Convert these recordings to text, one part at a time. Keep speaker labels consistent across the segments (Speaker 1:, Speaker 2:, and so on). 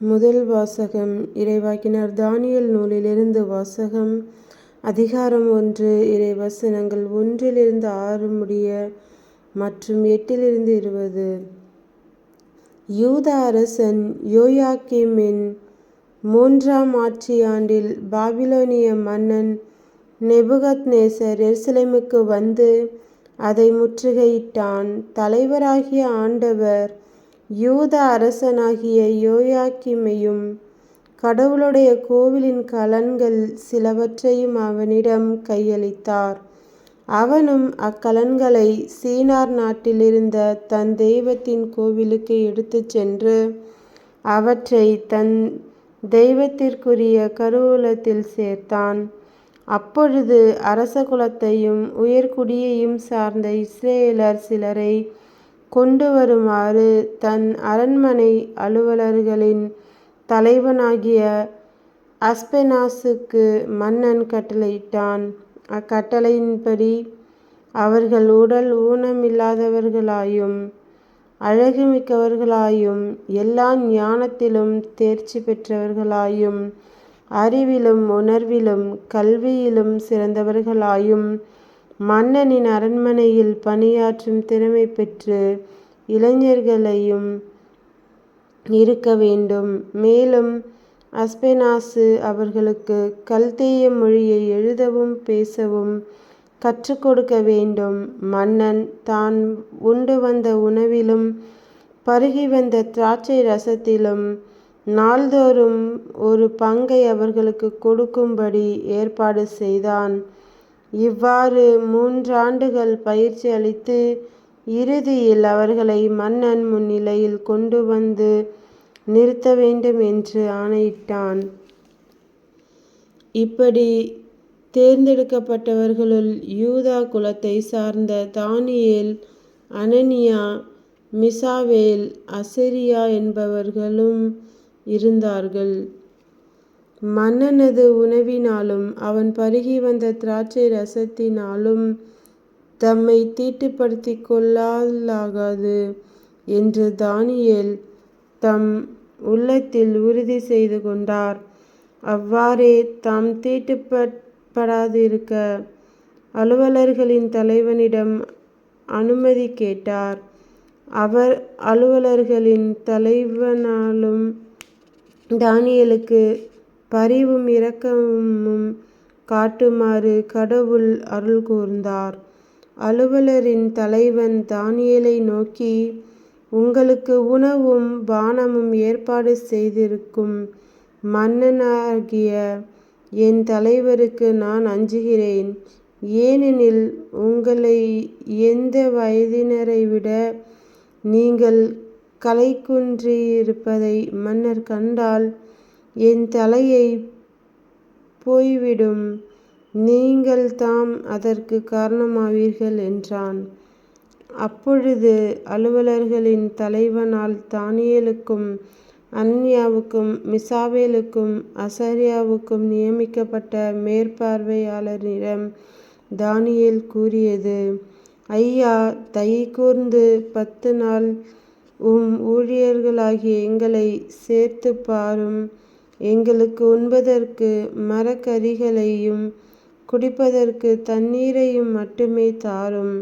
Speaker 1: முதல் வாசகம் இறைவாக்கினர் தானியல் நூலிலிருந்து வாசகம். அதிகாரம் ஒன்று இறை வசனங்கள் ஒன்றிலிருந்து ஆறு முடிய மற்றும் எட்டிலிருந்து இருபது. யூத அரசன் யோயாக்கிமின் மூன்றாம் ஆட்சியாண்டில் பாபிலோனிய மன்னன் நெபுகத்நேசர் எருசலேமுக்கு வந்து அதை முற்றுகையிட்டான். தலைவராகிய ஆண்டவர் யூத அரசனாகிய யோயாக்கிமையும் கடவுளுடைய கோவிலின் கலன்கள் சிலவற்றையும் அவனிடம் கையளித்தார். அவனும் அக்கலன்களை சீனார் நாட்டிலிருந்த தன் தெய்வத்தின் கோவிலுக்கு எடுத்துச் சென்று அவற்றை தன் தெய்வத்திற்குரிய கருவூலத்தில் சேர்த்தான். அப்பொழுது அரச குலத்தையும் உயர்குடியையும் சார்ந்த இஸ்ரேலர் சிலரை கொண்டு வருமாறு தன் அரண்மனை அலுவலர்களின் தலைவனாகிய அஸ்பெனாசுக்கு மன்னன் கட்டளையிட்டான். அக்கட்டளையின்படி அவர்கள் உடல் ஊனமில்லாதவர்களாயும் அழகுமிக்கவர்களாயும் எல்லா ஞானத்திலும் தேர்ச்சி பெற்றவர்களாயும் அறிவிலும் உணர்விலும் கல்வியிலும் சிறந்தவர்களாயும் மன்னனின் அரண்மனையில் பணியாற்றும் திறமை பெற்று இளைஞர்களையும் இருக்க வேண்டும். மேலும் அஸ்பெனாசு அவர்களுக்கு கல்தேய மொழியை எழுதவும் பேசவும் கற்றுக் கொடுக்க வேண்டும். மன்னன் தான் உண்டு வந்த உணவிலும் பருகி வந்த திராட்சை ரசத்திலும் நாள்தோறும் ஒரு பங்கை அவர்களுக்கு கொடுக்கும்படி ஏற்பாடு செய்தான். இவ்வாறு மூன்றாண்டுகள் பயிற்சி அளித்து இறுதியில் அவர்களை மன்னன் முன்னிலையில் கொண்டு வந்து நிறுத்த வேண்டும் என்று ஆணையிட்டான். இப்படி தேர்ந்தெடுக்கப்பட்டவர்களுள் யூதா குலத்தை சார்ந்த தானியேல் அனனியா மிசாவேல் அசரியா என்பவர்களும் இருந்தார்கள். மன்னனது உணவினாலும் அவன் பருகி வந்த திராட்சை ரசத்தினாலும் தம்மை தீட்டுப்படுத்தி கொள்ளலாகாது என்று தானியேல் தம் உள்ளத்தில் உறுதி செய்து கொண்டார். அவ்வாறே தாம் தீட்டுப்படாதிருக்க அலுவலர்களின் தலைவனிடம் அனுமதி கேட்டார். அவர் அலுவலர்களின் தலைவனாலும் தானியலுக்கு பரிவும் இரக்கமும் காட்டுமாறு கடவுள் அருள் கூர்ந்தார். அலுவலரின் தலைவன் தானியலை நோக்கி உங்களுக்கு உணவும் பானமும் ஏற்பாடு செய்திருக்கும் மன்னனாகிய என் தலைவருக்கு நான் அஞ்சுகிறேன். ஏனெனில் உங்களை எந்த வயதினரை விட நீங்கள் கலைக்குன்றியிருப்பதை மன்னர் கண்டால் என் தலையை போய்விடும். நீங்கள் தாம் அதற்கு காரணமாவீர்கள் என்றான். அப்பொழுது அலுவலர்களின் தலைவனால் தானியலுக்கும் அன்யாவுக்கும் மிசாவேலுக்கும் அசரியாவுக்கும் நியமிக்கப்பட்ட மேற்பார்வையாளரிடம் தானியல் கூறியது ஐயா தயை கூர்ந்து பத்து நாள் உம் ஊழியர்களாகிய எங்களை சேர்த்து பாரும். எங்களுக்கு உண்பதற்கு மரக்கறிகளையும் குடிப்பதற்கு தண்ணீரையும் மட்டுமே தாரும்.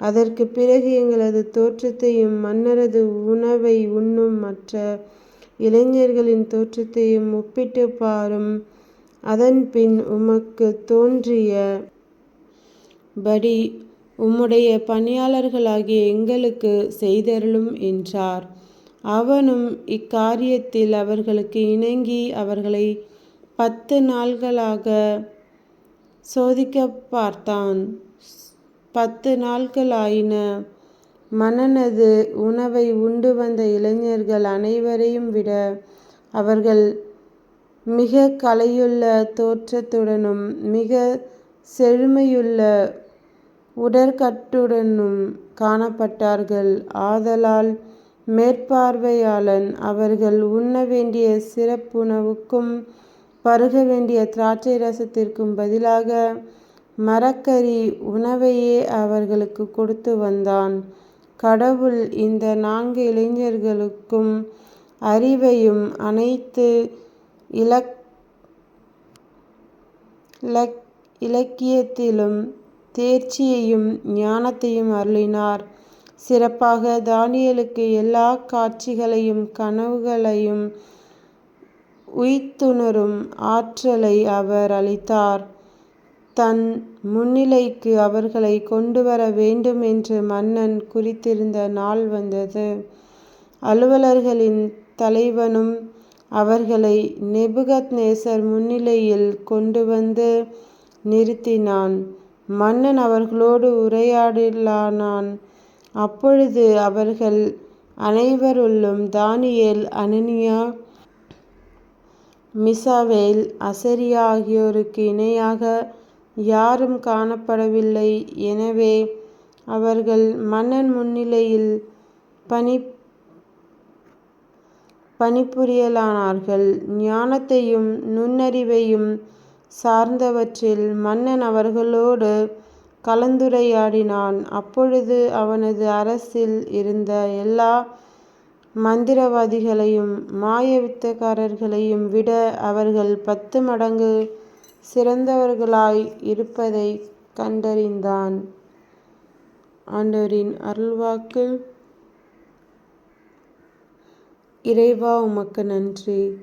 Speaker 1: அதற்கு பிறகு எங்களது தோற்றத்தையும் மன்னரது உணவை உண்ணும் மற்ற இளைஞர்களின் தோற்றத்தையும் ஒப்பிட்டு பாரும். அதன்பின் உமக்கு தோன்றிய படி உம்முடைய பணியாளர்களாகிய எங்களுக்கு செய்தருளும் என்றார். அவனும் இக்காரியத்தில் அவர்களுக்கு இணங்கி அவர்களை பத்து நாள்களாக சோதிக்க பார்த்தான். பத்து நாட்களாயின மன்னனது உணவை உண்டு வந்த இளைஞர்கள் அனைவரையும் விட அவர்கள் மிக கலையுள்ள தோற்றத்துடனும் மிக செழுமையுள்ள உடற்கட்டுடனும் காணப்பட்டார்கள். ஆதலால் மேற்பார்வையாளன் அவர்கள் உண்ண வேண்டிய சிறப்புணவுக்கும் பருக வேண்டிய திராட்சை ரசத்திற்கும் பதிலாக மரக்கறி உணவையே அவர்களுக்கு கொடுத்து வந்தான் கடவுள் இந்த நான்கு இளைஞர்களுக்கும் அறிவையும் அனைத்து இலக் இலக்கியத்திலும் தேர்ச்சியையும் ஞானத்தையும் அருளினார். சிறப்பாக தானியலுக்கு எல்லா காட்சிகளையும் கனவுகளையும் உய்த்துணரும் ஆற்றலை அவர் அளித்தார். தன் முன்னிலைக்கு அவர்களை கொண்டு வர வேண்டும் என்று மன்னன் குறித்திருந்த நாள் வந்தது. அலுவலர்களின் தலைவனும் அவர்களை நெபுகத் நேசர் முன்னிலையில் கொண்டு வந்து நிறுத்தினான். மன்னன் அவர்களோடு உரையாடலானான். அப்பொழுது அவர்கள் அனைவருள்ளும் தானியேல் அனனியா மிசாவேல் அசரியா ஆகியோருக்கு இணையாக யாரும் காணப்படவில்லை. எனவே அவர்கள் மன்னன் முன்னிலையில் பணி பணிபுரியலானார்கள். ஞானத்தையும் நுண்ணறிவையும் சார்ந்தவற்றில் மன்னன் அவர்களோடு கலந்துரையாடினான். அப்பொழுது அவனது அரசில் இருந்த எல்லா மந்திரவாதிகளையும் மாயவித்தக்காரர்களையும் விட அவர்கள் பத்து மடங்கு சிறந்தவர்களாய் இருப்பதைக் கண்டறிந்தான். ஆண்டவரின் அருள்வாக்கு இறைவா உமக்கு நன்றி.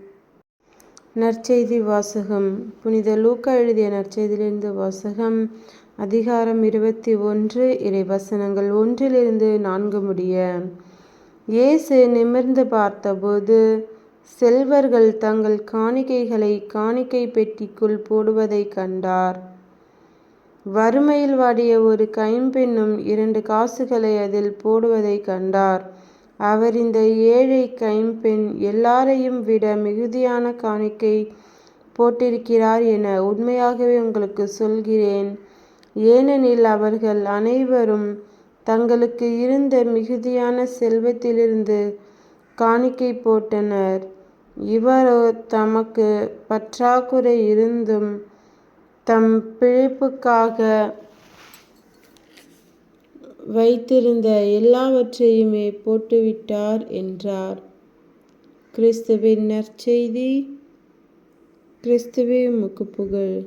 Speaker 1: நற்செய்தி வாசகம் புனித லூக்கா எழுதிய நற்செய்தியிலிருந்து வாசகம் அதிகாரம் இருபத்தி ஒன்று இறைவசனங்கள் ஒன்றிலிருந்து நான்கு முடிய. இயேசு நிமிர்ந்து பார்த்தபோது செல்வர்கள் தங்கள் காணிக்கைகளை காணிக்கை பெட்டிக்குள் போடுவதை கண்டார். வறுமையில் வாடிய ஒரு கைம்பெண்ணும் இரண்டு காசுகளை அதில் போடுவதை கண்டார். அவர் இந்த ஏழை கைம்பெண் எல்லாரையும் விட மிகுதியான காணிக்கை போட்டிருக்கிறார் என உண்மையாகவே உங்களுக்கு சொல்கிறேன். ஏனெனில் அவர்கள் அனைவரும் தங்களுக்கு இருந்த மிகுதியான செல்வத்திலிருந்து காணிக்கை போட்டனர். இவரோ தமக்கு பற்றாக்குறை இருந்தும் தம் பிழைப்புக்காக வைத்திருந்த எல்லாவற்றையுமே போட்டுவிட்டார் என்றார். கிறிஸ்துவின் நற்செய்தி. கிறிஸ்துவே முக்குப்புகழ்